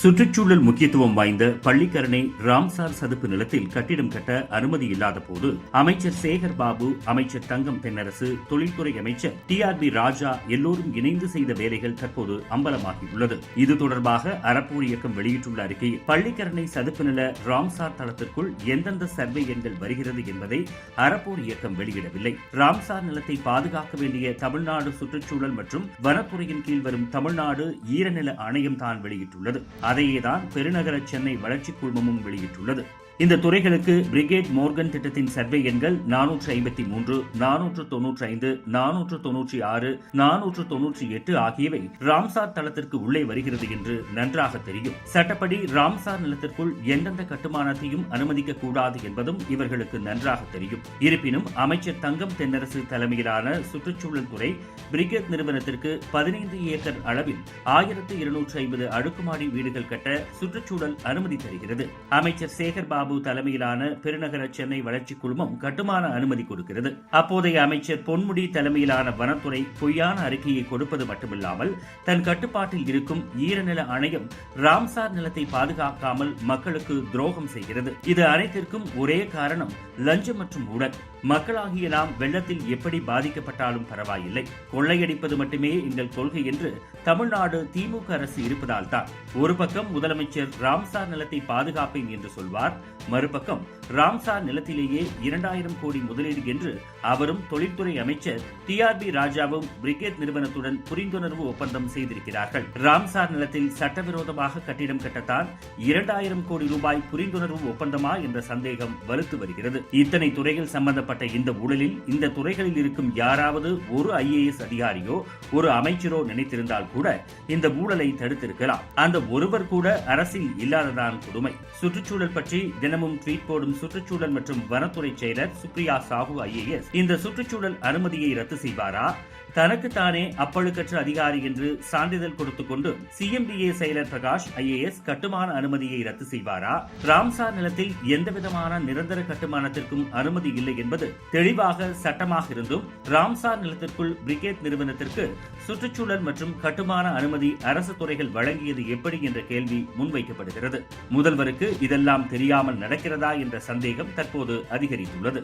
சுற்றுச்சூழல் முக்கியத்துவம் வாய்ந்த பள்ளிக்கரணை ராம்சார் சதுப்பு நிலத்தில் கட்டிடம் கட்ட அனுமதி இல்லாத போது அமைச்சர் சேகர் பாபு அமைச்சர் தங்கம் தென்னரசு தொழில்துறை அமைச்சர் டி ஆர் பி ராஜா எல்லோரும் இணைந்து செய்த வேலைகள் தற்போது அம்பலமாகியுள்ளது. இது தொடர்பாக அறப்போர் இயக்கம் வெளியிட்டுள்ள அறிக்கையில் பள்ளிக்கரணை சதுப்பு நில ராம்சார் தளத்திற்குள் எந்தெந்த சர்வே எண்கள் வருகிறது என்பதை அறப்போர் இயக்கம் வெளியிடவில்லை. ராம்சார் நிலத்தை பாதுகாக்க வேண்டிய தமிழ்நாடு சுற்றுச்சூழல் மற்றும் வனத்துறையின் கீழ் வரும் தமிழ்நாடு ஈரநில ஆணையம் தான் வெளியிட்டுள்ளது. அதையேதான் பெருநகர சென்னை வளர்ச்சி குழுமமும் வெளியிட்டுள்ளது. இந்த துறைகளுக்கு பிரிகேட் மோர்கன் திட்டத்தின் சர்வே எண்கள் நானூற்று ஐம்பத்தி மூன்று நானூற்று தொன்னூற்றி ஐந்து நானூற்று தொன்னூற்றி ஆறு நானூற்று தொன்னூற்றி எட்டு ஆகியவை ராம்சார் தளத்திற்கு உள்ளே வருகிறது என்று நன்றாக தெரியும். சட்டப்படி ராம்சார் நிலத்திற்குள் எந்தெந்த கட்டுமானத்தையும் அனுமதிக்க கூடாது என்பதும் இவர்களுக்கு நன்றாக தெரியும். இருப்பினும் அமைச்சர் தங்கம் தென்னரசு தலைமையிலான சுற்றுச்சூழல் துறை பிரிகேட் நிறுவனத்திற்கு பதினைந்து ஏக்கர் அளவில் ஆயிரத்து இருநூற்று ஐம்பது அடுக்குமாடி வீடுகள் கட்ட சுற்றுச்சூழல் அனுமதி தருகிறது. அமைச்சர் சேகர் பாபு பாபு தலைமையிலான பெருநகர சென்னை வளர்ச்சி குழுமம் கட்டுமான அனுமதி கொடுக்கிறது. அப்போதைய அமைச்சர் பொன்முடி தலைமையிலான வனத்துறை பொய்யான அறிக்கையை கொடுப்பது மட்டுமில்லாமல் தன் கட்டுப்பாட்டில் இருக்கும் ஈரநில ஆணையம் ராம்சார் நிலத்தை பாதுகாக்காமல் மக்களுக்கு துரோகம் செய்கிறது. இது அனைத்திற்கும் ஒரே காரணம் லஞ்சம் மற்றும் ஊழல் மக்களாகிய நாம் வெள்ளத்தில் எப்படி பாதிக்கப்பட்டாலும் பரவாயில்லை. கொள்ளையடிப்பது மட்டுமே எங்கள் கொள்கை என்று தமிழ்நாடு திமுக அரசு இருப்பதால் தான் ஒரு பக்கம் முதலமைச்சர் ராம்சார் நிலத்தை பாதுகாப்பேன் என்று சொல்வார் மறுபக்கம் ராம்சார் நிலத்திலேயே இரண்டாயிரம் கோடி முதலீடு என்று அவரும் தொழில்துறை அமைச்சர் டி ஆர் பி ராஜாவும் பிரிகேட் நிறுவனத்துடன் புரிந்துணர்வு ஒப்பந்தம் செய்திருக்கிறார்கள். ராம்சார் நிலத்தில் சட்டவிரோதமாக கட்டிடம் கட்டத்தான் இரண்டாயிரம் கோடி ரூபாய் புரிந்துணர்வு ஒப்பந்தமா என்ற சந்தேகம் வலுத்து வருகிறது. இத்தனை துறைகள் சம்பந்தப்பட்ட இந்த ஊழலில் இந்த துறைகளில் இருக்கும் யாராவது ஒரு ஐஏஎஸ் அதிகாரியோ ஒரு அமைச்சரோ நினைத்திருந்தால் கூட இந்த ஊழலை தடுத்திருக்கலாம். அந்த ஒருவர் கூட அரசில் இல்லாததான் கொடுமை. சுற்றுச்சூழல் பற்றி தினமும் ட்வீட் போடும் சுற்றுச்சூழல் மற்றும் வனத்துறை செயலர் சுப்ரியா சாஹூ ஐஏஎஸ் இந்த சுற்றுச்சூழல் அனுமதியை ரத்து செய்வாரா? தனக்குத்தானே அப்பழுக்கற்ற அதிகாரி என்று சான்றிதழ் கொடுத்துக் கொண்டு சிஎம்டிஏ செயலர் பிரகாஷ் ஐஏஎஸ் கட்டுமான அனுமதியை ரத்து செய்வாரா? ராம்சார் நிலத்தில் எந்தவிதமான நிரந்தர கட்டுமானத்திற்கும் அனுமதி இல்லை என்பது தெளிவாக சட்டமாக இருந்தும் ராம்சார் நிலத்திற்குள் பிரிகேட் நிறுவனத்திற்கு சுற்றுச்சூழல் மற்றும் கட்டுமான அனுமதி அரசு துறைகள் வழங்கியது எப்படி என்ற கேள்வி முன்வைக்கப்படுகிறது. முதல்வருக்கு இதெல்லாம் தெரியாமல் நடக்கிறதா என்ற சந்தேகம் தற்போது அதிகரித்துள்ளது.